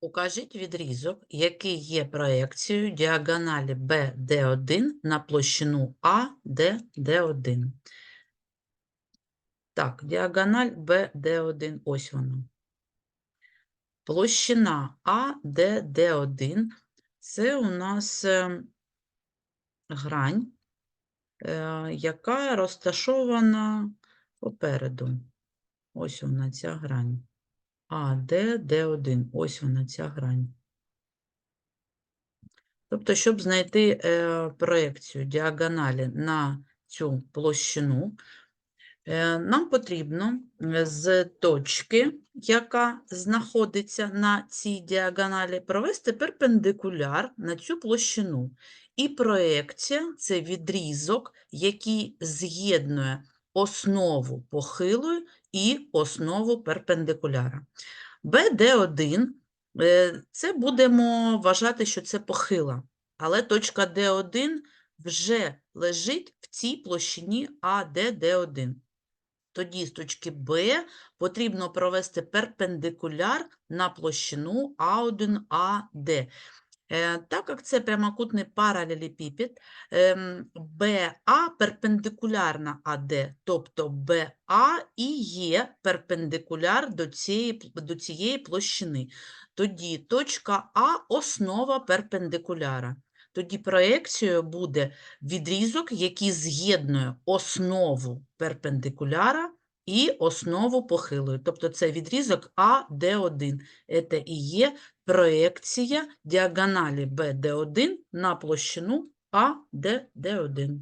Укажіть відрізок, який є проекцією діагоналі BD1 на площину ADD1. Так, діагональ BD1, ось вона. Площина ADD1 – це у нас е, грань, е, яка розташована попереду. Ось вона, ця грань. ADD1, ось вона, ця грань. Тобто, щоб знайти е, проекцію діагоналі на цю площину, е, нам потрібно е, з точки, яка знаходиться на цій діагоналі, провести перпендикуляр на цю площину. І проекція – це відрізок, який з'єднує основу похилої і основу перпендикуляра. BD1 е, це будемо вважати, що це похила, але точка D1 вже лежить в цій площині ADD1. Тоді з точки Б потрібно провести перпендикуляр на площину А1АД. Е, Так як це прямокутний паралелепіпед, ем, БА перпендикулярна АД, тобто БА і є перпендикуляр до цієї, до цієї площини. Тоді точка А – основа перпендикуляра. Тоді проекцією буде відрізок, який з'єднує основу перпендикуляра і основу похилої. Тобто це відрізок АД1. Це і є проекція діагоналі BD1 на площину ADD1.